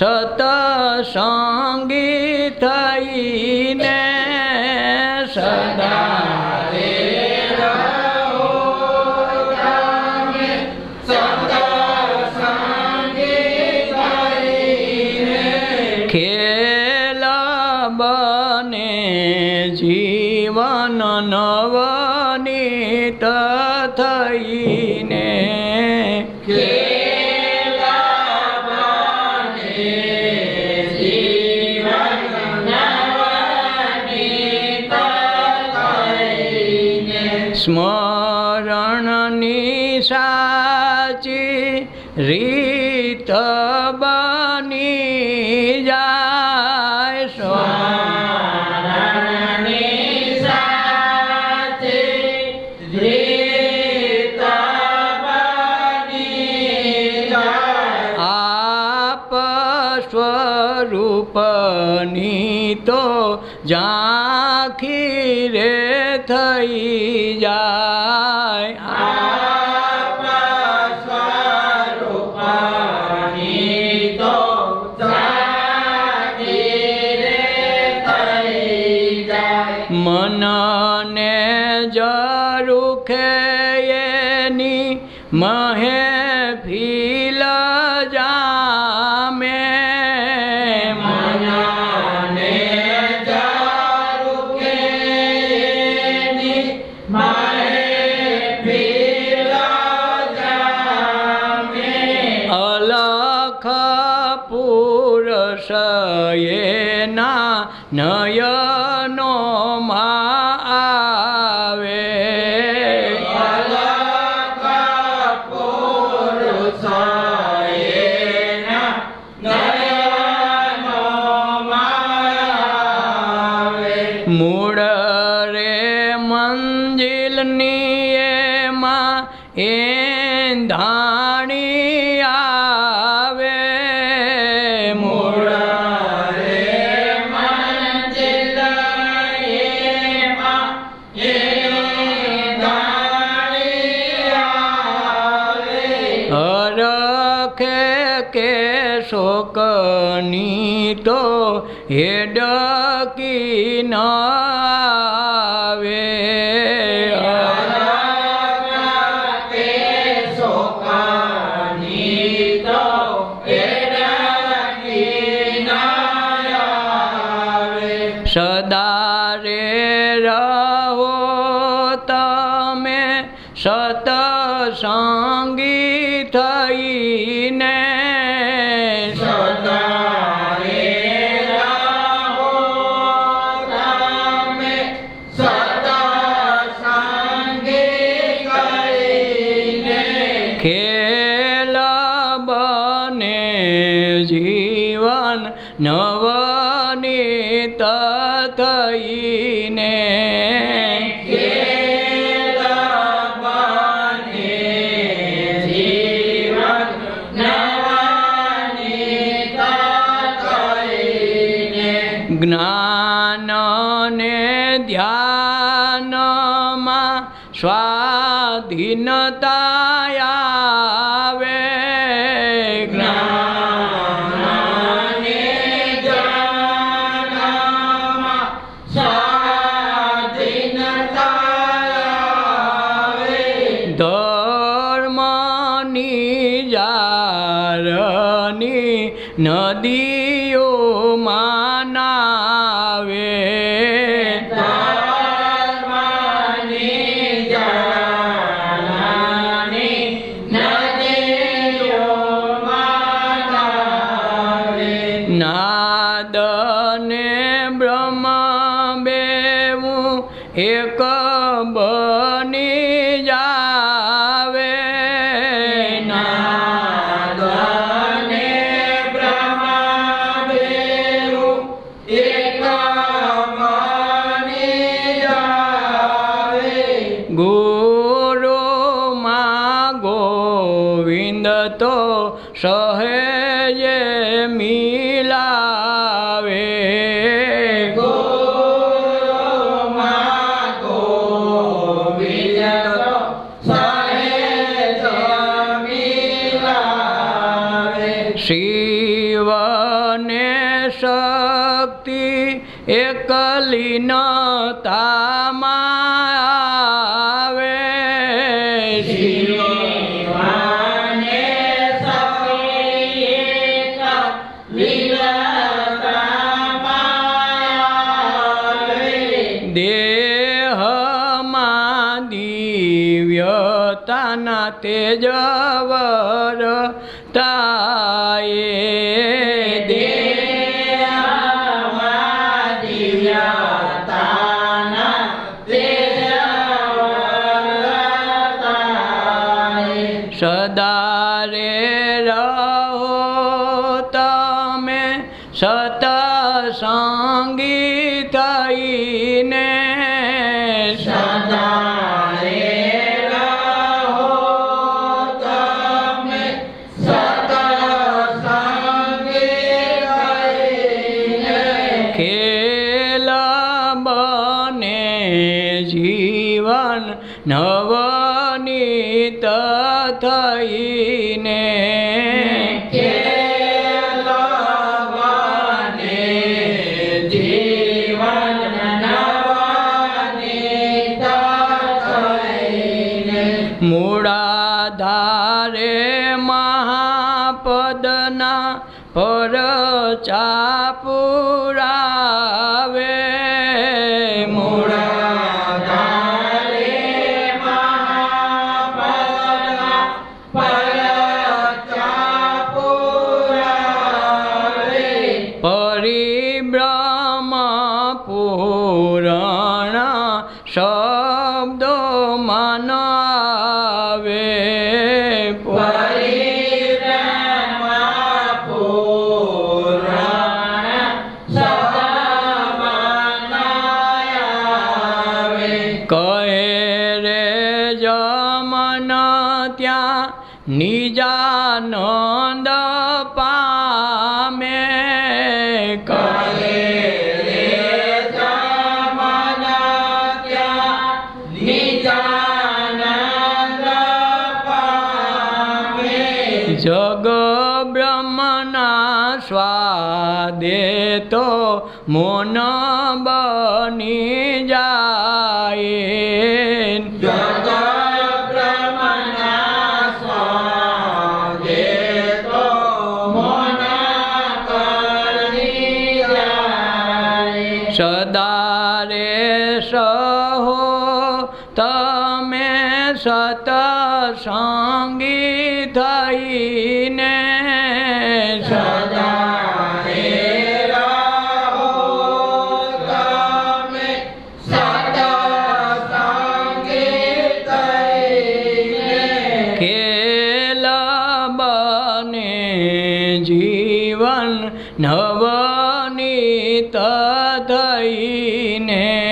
સતસંગી થઈને સદા નવનીત થઈને. સ્મરણની સાચી રીત બની જાય આપ તો ઝાંખી રે થઈ જાય Amen. પુરુષ એના નયનો આવે મૂળ રે મંજિલની એમાં એ ધાણી શોકની તો હેડકી ન નવનીત થઈને જ્ઞાનને ધ્યાનમાં સ્વાધીનતા આવે. ધર્મની જારની નદીઓ માનાવે. નાદને બ્રહ્મ બેવું એક મિલાવે. શિવને શક્તિ એકલી નતામાં ના તેજવર તાયે દે. જીવન નવનીત થઈને. મૂળાધારે મહાપદના પર ચાપુ બીજા નોંદ પામે કરે જગ બ્રહ્મના સ્વાદે તો મોન બની જા સહો તમે સતસંગી થઈને સદા જીવન નવનીત થઈને